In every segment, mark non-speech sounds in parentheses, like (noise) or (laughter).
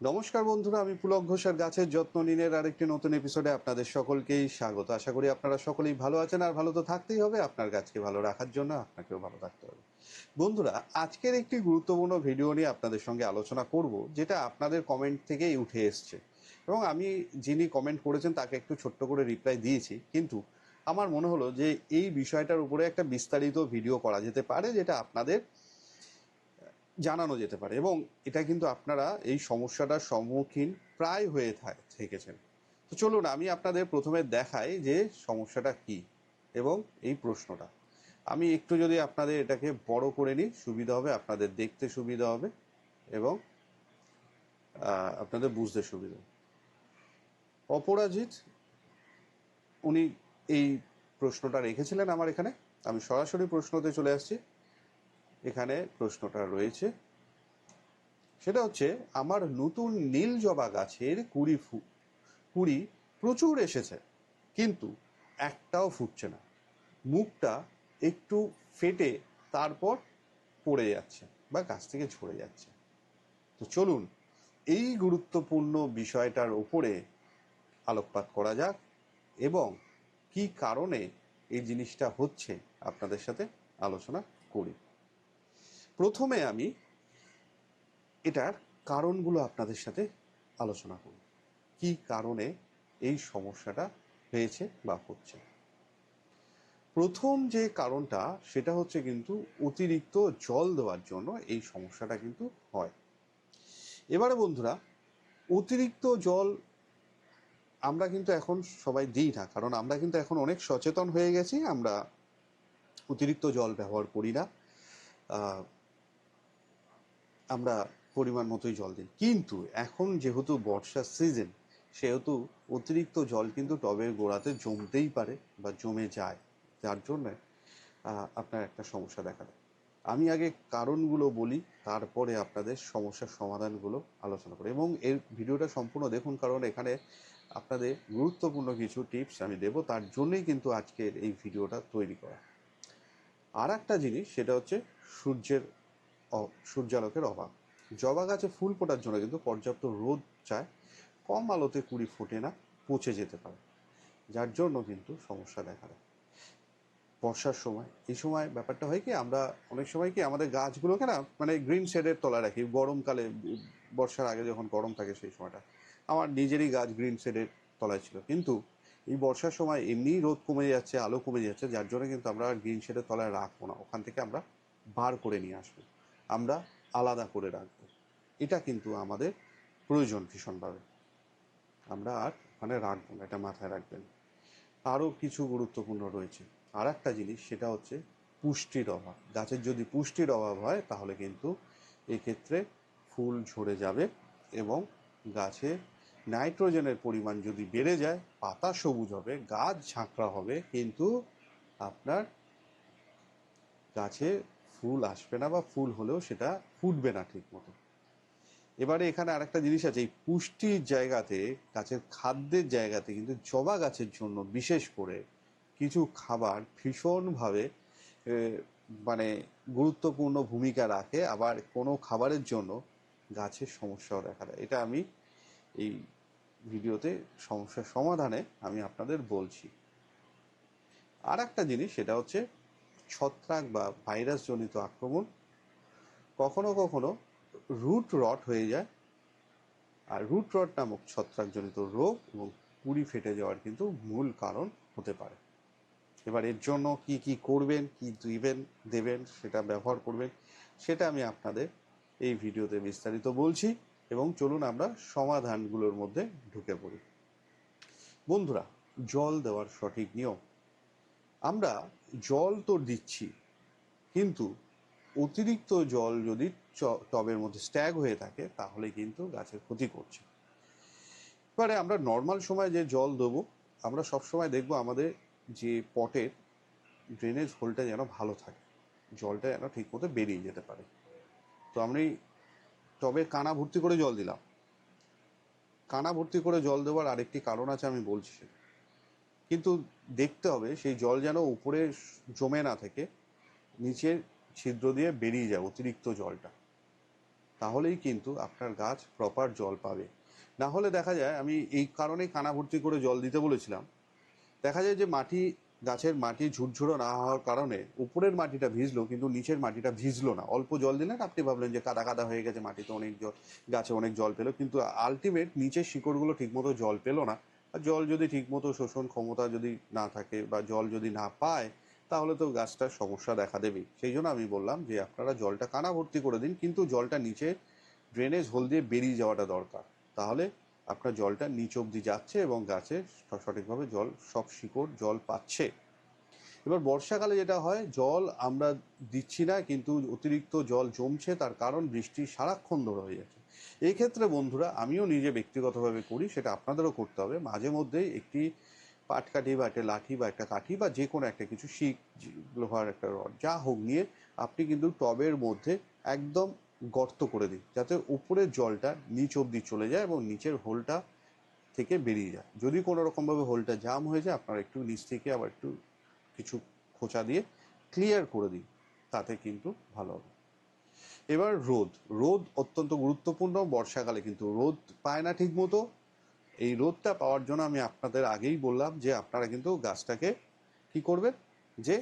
নমস্কার বন্ধুরা, আমি পুলক ঘোষের গাছের যত্ন নিনের আরেকটি নতুন এপিসোডে আপনাদের সকলকেই স্বাগত। আশা করি আপনারা সকলেই ভালো আছেন আর ভালো তো থাকতেই হবে। আপনার গাছকে ভালো রাখার জন্য আপনাকেও ভালো থাকতে হবে। বন্ধুরা, আজকের একটি গুরুত্বপূর্ণ ভিডিও নিয়ে আপনাদের সঙ্গে আলোচনা করব, যেটা আপনাদের কমেন্ট থেকেই উঠে এসছে। এবং আমি যিনি কমেন্ট করেছেন, তাকে একটু ছোট্ট করে রিপ্লাই দিয়েছি। কিন্তু আমার মনে হলো যে এই বিষয়টার উপরে একটা বিস্তারিত ভিডিও করা যেতে পারে, যেটা আপনাদের জানানো যেতে পারে এবং এটা কিন্তু আপনারা এই সমস্যাটার সম্মুখীন প্রায় হয়ে থেকেছেন। তো চলুন আমি আপনাদের প্রথমে দেখাই যে সমস্যাটা কি এবং এই প্রশ্নটা। আমি একটু যদি আপনাদের এটাকে বড় করে নিই, সুবিধা হবে, আপনাদের দেখতে সুবিধা হবে এবং আপনাদের বুঝতে সুবিধা অপরাজিত, উনি এই প্রশ্নটা রেখেছিলেন আমার এখানে। আমি সরাসরি প্রশ্নতে চলে আসছি। এখানে প্রশ্নটা রয়েছে। সেটা হচ্ছে, আমার নতুন নীল জবা গাছের কুড়ি ফু, কুড়ি প্রচুর এসেছে, কিন্তু একটাও ফুটছে না। মুখটা একটু ফেটে তারপর পড়ে যাচ্ছে বা গাছ থেকে ঝরে যাচ্ছে। তো চলুন, এই গুরুত্বপূর্ণ বিষয়টার ওপরে আলোকপাত করা যাক এবং কি কারণে এই জিনিসটা হচ্ছে আপনাদের সাথে আলোচনা করি। প্রথমে আমি এটার কারণগুলো আপনাদের সাথে আলোচনা করব। কি কারণে এই সমস্যাটা হয়েছে বা হচ্ছে? প্রথম যে কারণটা, সেটা হচ্ছে কিন্তু অতিরিক্ত জল দেওয়ার জন্য এই সমস্যাটা কিন্তু হয়। এবারে বন্ধুরা, অতিরিক্ত জল আমরা কিন্তু এখন সবাই দিই না, কারণ আমরা কিন্তু এখন অনেক সচেতন হয়ে গেছি, আমরা অতিরিক্ত জল ব্যবহার করি না। আমরা পরিমাণ মতোই জল দিই। কিন্তু এখন যেহেতু বর্ষার সিজন সেহেতু অতিরিক্ত জল কিন্তু টবের গোড়াতে জমতেই পারে বা জমে যায়। যার জন্যে আপনার একটা সমস্যা দেখা দেয়। আমি আগে কারণগুলো বলি, তারপরে আপনাদের সমস্যার সমাধানগুলো আলোচনা করি। এবং এর ভিডিওটা সম্পূর্ণ দেখুন, কারণ এখানে আপনাদের গুরুত্বপূর্ণ কিছু টিপস আমি দেব। তার জন্যই কিন্তু আজকের এই ভিডিওটা তৈরি করা। আর একটা জিনিস, সেটা হচ্ছে সূর্যের সূর্যালোকের অভাব। জবা গাছে ফুল ফোটার জন্য কিন্তু পর্যাপ্ত রোদ চায়। কম আলোতে কুড়ি ফোটে না, পচে যেতে পারে। যার জন্য কিন্তু সমস্যা দেখা দেয়। বর্ষার সময়, এই সময় ব্যাপারটা হয় কি, আমরা অনেক সময় কি আমাদের গাছগুলোকে না মানে গ্রিন শেডের তলায় রাখি। গরমকালে, বর্ষার আগে যখন গরম থাকে সেই সময়টা। আমার নিজেরই গাছ গ্রিন শেডের তলায় ছিল। কিন্তু এই বর্ষার সময় এমনিই রোদ কমে যাচ্ছে, আলো কমে যাচ্ছে, যার জন্য কিন্তু আমরা গ্রিন শেডের তলায় রাখব না। ওখান থেকে আমরা বার করে নিয়ে আসব। আমরা আলাদা করে রাখব। এটা কিন্তু আমাদের প্রয়োজন ভীষণভাবে আমরা আর ওখানে রাখব না, এটা মাথায় রাখবেন। আরও কিছু গুরুত্বপূর্ণ রয়েছে। আর একটা জিনিস, সেটা হচ্ছে পুষ্টির অভাব। গাছের যদি পুষ্টির অভাব হয়, তাহলে কিন্তু এক্ষেত্রে ফুল ঝরে যাবে এবং গাছে নাইট্রোজেনের পরিমাণ যদি বেড়ে যায়, পাতা সবুজ হবে, গাছ ঝাঁকড়া হবে, কিন্তু আপনার গাছে ফুল আসবে না বা ফুল হলেও সেটা ফুটবে না ঠিক মতো এবারে এখানে আরেকটা জিনিস আছে, এই পুষ্টির জায়গাতে, গাছের খাদ্যের জায়গাতে কিন্তু জবা গাছের জন্য বিশেষ করে কিছু খাবার ভীষণভাবে মানে গুরুত্বপূর্ণ ভূমিকা রাখে। আবার কোনো খাবারের জন্য গাছের সমস্যাও দেখা দেয়। এটা আমি এই ভিডিওতে সমস্যার সমাধানে আমি আপনাদের বলছি। আর একটা জিনিস সেটা হচ্ছে ছত্রাক বা ভাইরাস জনিত আক্রমণ কখনো কখনো রুট রট হয়ে যায়। আর রুট রট নামক ছত্রাকজনিত রোগ এবং পুরি ফেটে যাওয়ার কিন্তু মূল কারণ হতে পারে। এবার এর জন্য কি কি করবেন, কি দিবেন, দেবেন সেটা ব্যবহার করবেন, সেটা আমি আপনাদের এই ভিডিওতে বিস্তারিত বলছি এবং চলুন আমরা সমাধানগুলোর মধ্যে ঢুকে পড়ি। বন্ধুরা, জল দেওয়ার সঠিক নিয়ম আমরা জল তো দিচ্ছি, কিন্তু অতিরিক্ত জল যদি টবের মধ্যে স্ট্যাগ হয়ে থাকে, তাহলে কিন্তু গাছের ক্ষতি করছে। এবারে আমরা নর্মাল সময় যে জল দেবো, আমরা সব সময় দেখব আমাদের যে পটের ড্রেনেজ হোলটা যেন ভালো থাকে, জলটা যেন ঠিক মতো বেরিয়ে যেতে পারে। তো আমি টবে কানা ভর্তি করে জল দিলাম। কানা ভর্তি করে জল দেওয়ার আরেকটি কারণ আছে, আমি বলছি সেটা। কিন্তু দেখতে হবে সেই জল যেন উপরে জমে না থেকে নিচের ছিদ্র দিয়ে বেরিয়ে যায় অতিরিক্ত জলটা। তাহলেই কিন্তু আপনার গাছ প্রপার জল পাবে। না হলে দেখা যায়, আমি এই কারণে কানা ভর্তি করে জল দিতে বলেছিলাম, দেখা যায় যে মাটি, গাছের মাটি ঝুরঝুরো না হওয়ার কারণে উপরের মাটিটা ভিজলো, কিন্তু নিচের মাটিটা ভিজলো না। অল্প জল দিলেন আপনি ভাবলেন যে কাদা কাদা হয়ে গেছে, মাটিতে অনেক জল, গাছে অনেক জল পেল, কিন্তু আলটিমেট নিচের শিকড়গুলো ঠিকমতো জল পেল না। জল যদি ঠিকমতো শোষণ ক্ষমতা যদি না থাকে বা জল যদি না পায়, তাহলে তো গাছটার সমস্যা দেখা দেবেই। সেই জন্য আমি বললাম যে আপনারা জলটা কানা ভর্তি করে দিন, কিন্তু জলটা নিচে ড্রেনেজ হোল দিয়ে বেরিয়ে যাওয়াটা দরকার। তাহলে আপনার জলটা নিচ অবধি যাচ্ছে এবং গাছে সঠিকভাবে জল, সব শিকড়, জল পাচ্ছে। এবার বর্ষাকালে যেটা হয়, জল আমরা দিচ্ছি না, কিন্তু অতিরিক্ত জল জমছে, তার কারণ বৃষ্টি সারাক্ষণ ধরে হয়ে যাচ্ছে এই ক্ষেত্রে বন্ধুরা, আমিও নিজে ব্যক্তিগতভাবে করি, সেটা আপনাদেরও করতে হবে। মাঝে মধ্যেই একটি পাটকাঠি বা একটা লাঠি বা একটা কাঠি বা যে কোনো একটা কিছু শিক লোহার একটা রড, যা হোক নিয়ে আপনি কিন্তু টবের মধ্যে একদম গর্ত করে দিন, যাতে উপরের জলটা নিচ অবধি চলে যায় এবং নিচের হোলটা থেকে বেরিয়ে যায়। যদি কোনো রকমভাবে হোলটা জাম হয়ে যায়, আপনারা একটু নিচ থেকে আবার একটু কিছু খোঁচা দিয়ে ক্লিয়ার করে দিন, তাতে কিন্তু ভালো হবে। এবার রোদ। রোদ অত্যন্ত গুরুত্বপূর্ণ, বর্ষাকালে কিন্তু রোদ পায় না ঠিক মতো এই রোদটা পাওয়ার জন্য আমি আপনাদের আগেই বললাম যে আপনারা কিন্তু গাছটাকে কি করবেন? যে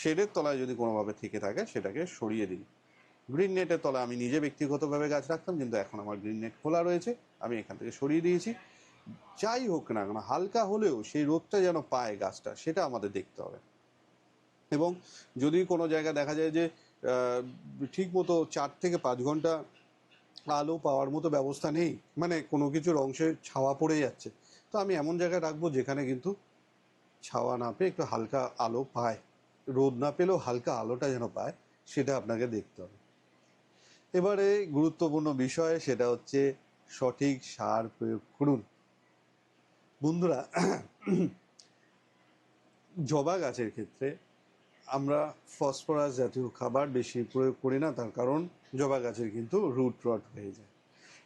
শেডের তলায় যদি কোনোভাবে থেকে থাকে সেটাকে সরিয়ে দিন। গ্রিন নেটের তলায় আমি নিজে ব্যক্তিগতভাবে গাছ রাখতাম, কিন্তু এখন আমার গ্রিন নেট খোলা রয়েছে, আমি এখান থেকে সরিয়ে দিয়েছি। যাই হোক না কেন, হালকা হলেও সেই রোদটা যেন পায় গাছটা, সেটা আমাদের দেখতে হবে। এবং যদি কোনো জায়গায় দেখা যায় যে ঠিক মতো চার থেকে পাঁচ ঘণ্টা আলো পাওয়ার মতো ব্যবস্থা নেই। মানে কোনো কিছুর অংশে ছাওয়া পড়ে যাচ্ছে। তো আমি এমন জায়গায় রাখব যেখানে কিন্তু ছাওয়া না পেয়ে একটু হালকা আলো পায়। রোদ না পেলেও হালকা আলোটা যেন পায়, সেটা আপনাকে দেখতে হবে। এবারে গুরুত্বপূর্ণ বিষয়, সেটা হচ্ছে সঠিক সার প্রয়োগ করুন। বন্ধুরা, (clears throat) জবা গাছের ক্ষেত্রে আমরা ফসফরাস জাতীয় খাবার বেশি প্রয়োগ করি না, তার কারণ জবা গাছের কিন্তু রুট রট হয়ে যায়।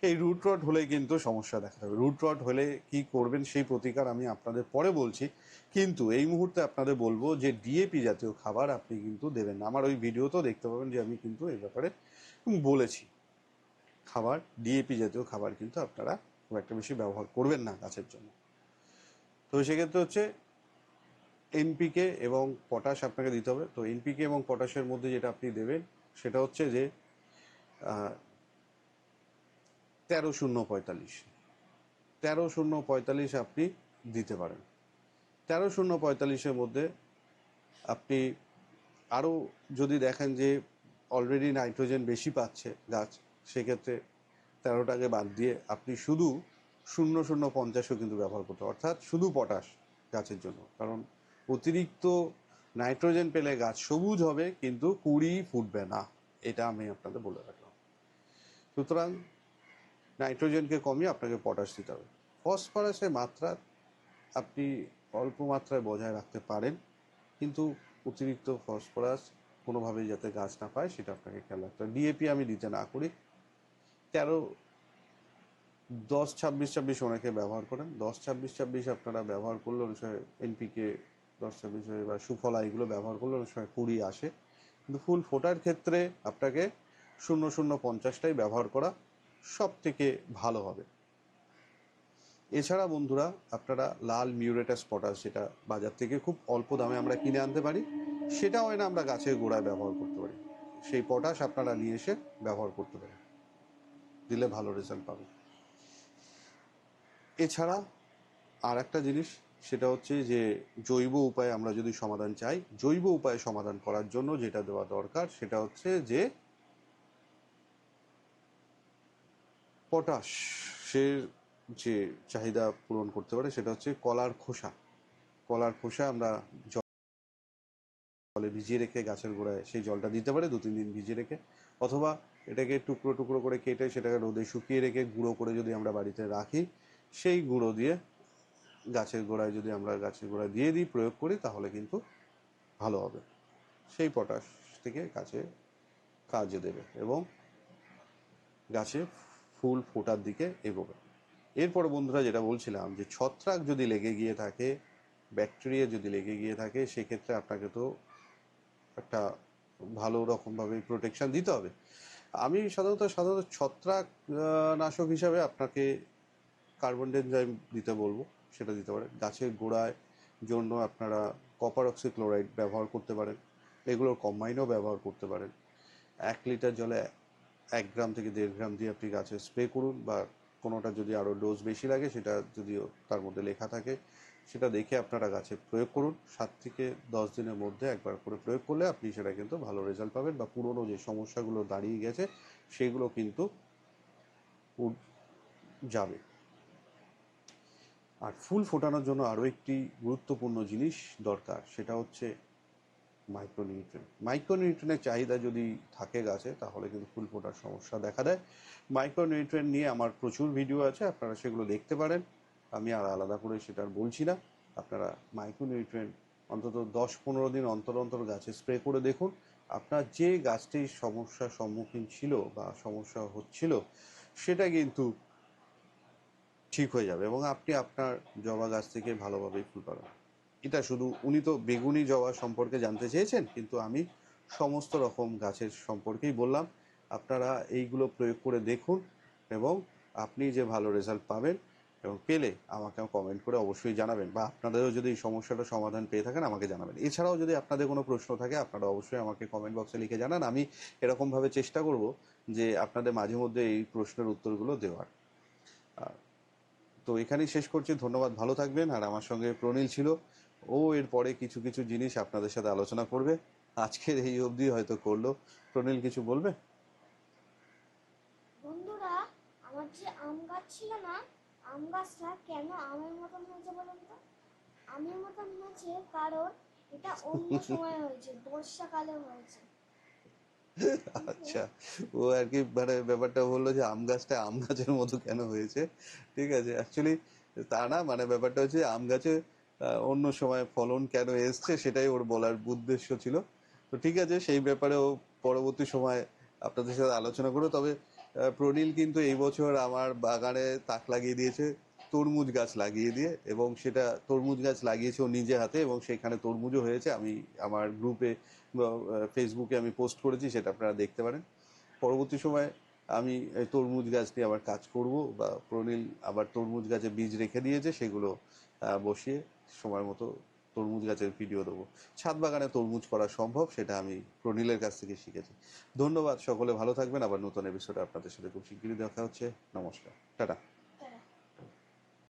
এই রুট রট হলে কিন্তু সমস্যা দেখা যাবে রুট রট হলে কি করবেন সেই প্রতিকার আমি আপনাদের পরে বলছি। কিন্তু এই মুহূর্তে আপনাদের বলব যে ডিএপি জাতীয় খাবার আপনি কিন্তু দেবেন না। আমার ওই ভিডিওতেও দেখতে পাবেন যে আমি কিন্তু এই ব্যাপারে বলেছি। খাবার ডিএপি জাতীয় খাবার কিন্তু আপনারা খুব একটা বেশি ব্যবহার করবেন না গাছের জন্য। তো সেক্ষেত্রে হচ্ছে এনপিকে এবং পটাশ আপনাকে দিতে হবে। তো এনপিকে এবং পটাশের মধ্যে যেটা আপনি দেবেন, সেটা হচ্ছে যে তেরো শূন্য পঁয়তাল্লিশ। তেরো শূন্য পঁয়তাল্লিশ আপনি দিতে পারেন। তেরো শূন্য পঁয়তাল্লিশের মধ্যে আপনি আরও যদি দেখেন যে অলরেডি নাইট্রোজেন বেশি পাচ্ছে গাছ, সেক্ষেত্রে তেরোটাকে বাদ দিয়ে আপনি শুধু শূন্য শূন্য পঞ্চাশও কিন্তু ব্যবহার করতে। অর্থাৎ শুধু পটাশ গাছের জন্য। কারণ অতিরিক্ত নাইট্রোজেন পেলে গাছ সবুজ হবে, কিন্তু কুড়ি ফুটবে না। এটা আমি আপনাদের বলে রাখলাম। সুতরাং নাইট্রোজেনকে কমিয়ে আপনাকে পটাশ দিতে হবে। ফসফরাসের মাত্রা আপনি অল্প মাত্রায় বজায় রাখতে পারেন, কিন্তু অতিরিক্ত ফসফরাস কোনোভাবেই যাতে গাছ না পায়, সেটা আপনাকে খেয়াল রাখতে হবে। ডিএপি আমি দিতে না করি। তেরো, দশ, ছাব্বিশ ছাব্বিশ অনেকে ব্যবহার করেন। দশ, ছাব্বিশ ছাব্বিশ আপনারা ব্যবহার করলে অনুসারে এনপিকে দশ ছাব্বিশ বা সুফলা এগুলো ব্যবহার করলে অনেক সময় কুড়ি আসে। কিন্তু ফুল ফোটার ক্ষেত্রে আপনাকে শূন্য শূন্য পঞ্চাশটাই ব্যবহার করা সব থেকে ভালো হবে। এছাড়া বন্ধুরা, আপনারা লাল মিউরেটাস পটাশ যেটা বাজার থেকে খুব অল্প দামে আমরা কিনে আনতে পারি সেটাও হয় না আমরা গাছের গোড়ায় ব্যবহার করতে পারি। সেই পটাশ আপনারা নিয়ে এসে ব্যবহার করতে পারেন। দিলে ভালো রেজাল্ট পাবেন। এছাড়া আর একটা জিনিস সেটা হচ্ছে যে জৈব উপায়ে আমরা যদি সমাধান চাই, জৈব উপায়ে সমাধান করার জন্য যেটা দেওয়া দরকার সেটা হচ্ছে যে পটাশের যে চাহিদা পূরণ করতে পারে সেটা হচ্ছে কলার খোসা। কলার খোসা আমরা জলে ভিজিয়ে রেখে গাছের গোড়ায় সেই জলটা দিতে পারে দু তিন দিন ভিজিয়ে রেখে। অথবা এটাকে টুকরো টুকরো করে কেটে সেটাকে রোদে শুকিয়ে রেখে গুঁড়ো করে যদি আমরা বাড়িতে রাখি, সেই গুঁড়ো দিয়ে গাছের গোড়ায় যদি আমরা গাছের গোড়ায় দিয়ে দিই প্রয়োগ করি, তাহলে কিন্তু ভালো হবে। সেই পটাশ থেকে গাছে কাজে দেবে এবং গাছে ফুল ফোটার দিকে এগোবে। এরপর বন্ধুরা যেটা বলছিলাম যে ছত্রাক যদি লেগে গিয়ে থাকে, ব্যাকটেরিয়া যদি লেগে গিয়ে থাকে, সেক্ষেত্রে আপনাকে তো একটা ভালো রকমভাবে প্রোটেকশন দিতে হবে। আমি সাধারণত সাধারণত ছত্রাক নাশক হিসাবে আপনাকে কার্বন ডেনজাইম দিতে বলব। সেটা দিতে পারেন গাছের গোড়ায় জন্য আপনারা কপার অক্সিক্লোরাইড ব্যবহার করতে পারেন। এগুলোর কম্বাইনও ব্যবহার করতে পারেন। এক লিটার জলে এক গ্রাম থেকে দেড় গ্রাম দিয়ে আপনি গাছে স্প্রে করুন বা কোনোটা যদি আরও ডোজ বেশি লাগে সেটা যদিও তার মধ্যে লেখা থাকে, সেটা দেখে আপনারা গাছে প্রয়োগ করুন। সাত থেকে দশ দিনের মধ্যে একবার করে প্রয়োগ করলে আপনি সেটা কিন্তু ভালো রেজাল্ট পাবেন বা পুরনো যে সমস্যাগুলো দাঁড়িয়ে গেছে সেগুলো কিন্তু যাবে। আর ফুল ফোটানোর জন্য আরও একটি গুরুত্বপূর্ণ জিনিস দরকার, সেটা হচ্ছে মাইক্রোনিউট্রেন মাইক্রোনিউট্রেনের চাহিদা যদি থাকে গাছে, তাহলে কিন্তু ফুল ফোটার সমস্যা দেখা দেয়। মাইক্রোনিউট্রেন নিয়ে আমার প্রচুর ভিডিও আছে, আপনারা সেগুলো দেখতে পারেন। আমি আর আলাদা করে সেটা আর বলছি না। আপনারা মাইক্রোনিউট্রেন অন্তত দশ পনেরো দিন অন্তর অন্তর গাছে স্প্রে করে দেখুন। আপনার যে গাছটির সমস্যার সম্মুখীন ছিল বা সমস্যা হচ্ছিল, সেটা কিন্তু ঠিক হয়ে যাবে এবং আপনি আপনার জবা গাছ থেকে ভালোভাবেই ফুল পাবেন। এটা শুধু উনি তো বেগুনি জবা সম্পর্কে জানতে চেয়েছেন, কিন্তু আমি সমস্ত রকম গাছের সম্পর্কেই বললাম। আপনারা এইগুলো প্রয়োগ করে দেখুন এবং আপনি যে ভালো রেজাল্ট পাবেন এবং পেলে আমাকে কমেন্ট করে অবশ্যই জানাবেন বা আপনাদেরও যদি এই সমস্যাটা সমাধান পেয়ে থাকেন আমাকে জানাবেন। এছাড়াও যদি আপনাদের কোনো প্রশ্ন থাকে, আপনারা অবশ্যই আমাকে কমেন্ট বক্সে লিখে জানান। আমি এরকমভাবে চেষ্টা করব যে আপনাদের মাঝে মধ্যে এই প্রশ্নের উত্তরগুলো দেওয়ার। তো এখানেই শেষ করছি। ধন্যবাদ, ভালো থাকবেন। আর আমার সঙ্গে প্রনীল ছিল। ও এরপরে কিছু কিছু জিনিস আপনাদের সাথে আলোচনা করবে। আজকের এই অবধি হয়তো করল। প্রনীল কিছু বলবে? বন্ধুরা, আমার যে আম গাছ ছিল না, আম গাছটা কেন আমের মতন হয়েছে বলুন তো? আমের মতন হয়েছে কারণ এটা অন্য সময় হয়েছে বর্ষাকালে হয়েছে। আচ্ছা। ও আর কি মানে ব্যাপারটা বলল যে আম গাছটা আম গাছের মতো কেন হয়েছে? ঠিক আছে অ্যাকচুয়ালি তা না মানে ব্যাপারটা হচ্ছে আম গাছে অন্য সময় ফলন কেন এসছে সেটাই ওর বলার উদ্দেশ্য ছিল। তো ঠিক আছে, সেই ব্যাপারেও পরবর্তী সময় আপনাদের সাথে আলোচনা করব। তবে প্রনীল কিন্তু এই বছর আমার বাগানে তাক লাগিয়ে দিয়েছে। তরমুজ গাছ লাগিয়ে দিয়ে এবং সেটা তরমুজ গাছ লাগিয়েছে ও নিজে হাতে এবং সেখানে তরমুজও হয়েছে। আমি আমার গ্রুপে ফেসবুকে আমি পোস্ট করেছি, সেটা আপনারা দেখতে পারেন। পরবর্তী সময় আমি তরমুজ গাছ নিয়ে আবার কাজ করব বা প্রনীল আবার তরমুজ গাছে বীজ রেখে দিয়েছে, সেগুলো বসিয়ে সময় মতো তরমুজ গাছের ভিডিও দেবো। ছাদ বাগানে তরমুজ করা সম্ভব, সেটা আমি প্রনীলের কাছ থেকে শিখেছি। ধন্যবাদ, সকলে ভালো থাকবেন। আবার নতুন এপিসোডে আপনাদের সাথে খুব শিগগিরই দেখা হচ্ছে। নমস্কার, টাটা।